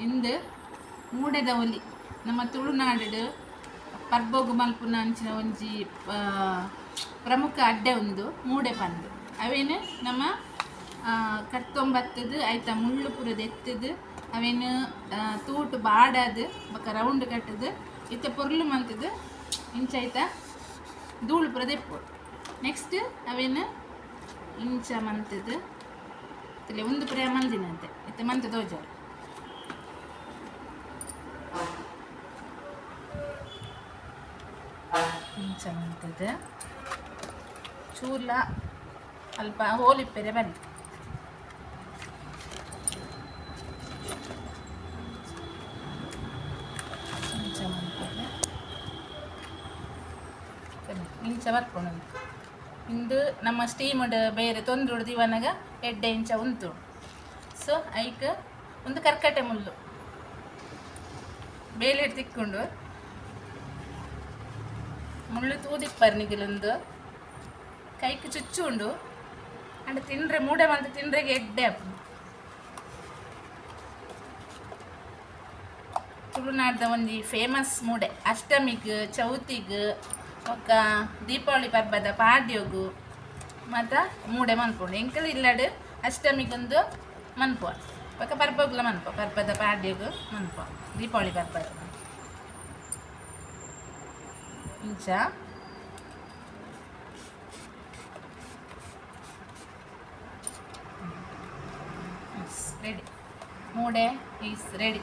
ಇಂದು ಮೂಡೆದ ಒಲಿ. ನಮ್ಮ ತುಳುನಾಡು ಪರ್ಬೋಗು ಮಲ್ಪುನ ಅಂಚಿನ ಒಂಜಿ ಪ್ರಮುಖ ಅಡ್ಡೆ ಒಂದು ಮೂಡೆ ಪಂದು. ಅವೇನು? ನಮ್ಮ ಆ, ಆಯ್ತ ಮುಳ್ಳು ಪುರದ ಎತ್ತದು ಅವೇನು ತೂಟು ಬಾಡದು ಬೊಕ ರೌಂಡ್ ಕಟ್ಟದು ಇತ್ತ ಪೊರ್ಲು ಮಂತದ ಇಂಚ ಆಯ್ತ ಧೂಳು ಪುರದ ಎಪ್ಪು. ನೆಕ್ಸ್ಟ್ ಅವೇನು? ಇಂಚ ಮಂತದು ಒಂದು ಪುರ ಮಲ್ದಿನಂತೆ ಇತ್ತ ಮಂತ ದೋಜಾರು ಇಂಚ ಚೂರ್ಲ ಅಲ್ಪ ಹೋಲಿಪ್ಪೆರೆ ಇಂಚ ಮಂತದ್ದು ಬನ್ನಿ, ಇಂಚ ಬರ್ಕೊಂಡು ಇಂದು ನಮ್ಮ ಸ್ಟೀಮ್ಡ್ ಬೇರೆ ತೊಂದ್ರೆ ದಿವನಾಗ ಎಡ್ಡೆ ಇಂಚ ಉಂಟು. ಸೊ ಐಕ್ ಒಂದು ಕರ್ಕಟೆ ಮುಳ್ಳು. ಬೇಲೆ ತಿಕ್ಕೊಂಡು ಮುಳ್ಳು ತೂದಿಕ್ ಬರ್ನಿಗಿಲೊಂದು ಕೈಗೆ ಚುಚ್ಚು ಉಂಡು ಅಂಡ್ ತಿಂದ್ರೆ ಮೂಡೆ ಮಂತ ತಿಂದ್ರೆಗೆ ಎಡ್ಡೆ ಅಪ್ಪು ತುಳುನಾಡ್ದ ಒಂಜಿ ಫೇಮಸ್ ಮೂಡೆ ಅಷ್ಟಮಿಗ್ ಚೌತಿಗ್ ಬೊಕ್ಕ ದೀಪಾವಳಿ ಪರ್ಬದ ಪಾಡ್ಯೋಗು ಮತ್ತು ಮೂಡೆ ಮನ್ಪುಂಡು ಎಂಕಲ್ ಇಲ್ಲಡು ಅಷ್ಟಮಿಗೊಂದು ಮನ್ಪುವ ಬೊಕ್ಕ ಪರ್ಬಗ್ಲ ಮನ್ಪುವ ಪರ್ಬದ ಪಾಡ್ಯೋಗು ಮನ್ಪುವ ದೀಪಾವಳಿ ಪರ್ಬದ ಇಂಚ ರೆಡಿ ಮೂಡೆ ಈಸ್ ರೆಡಿ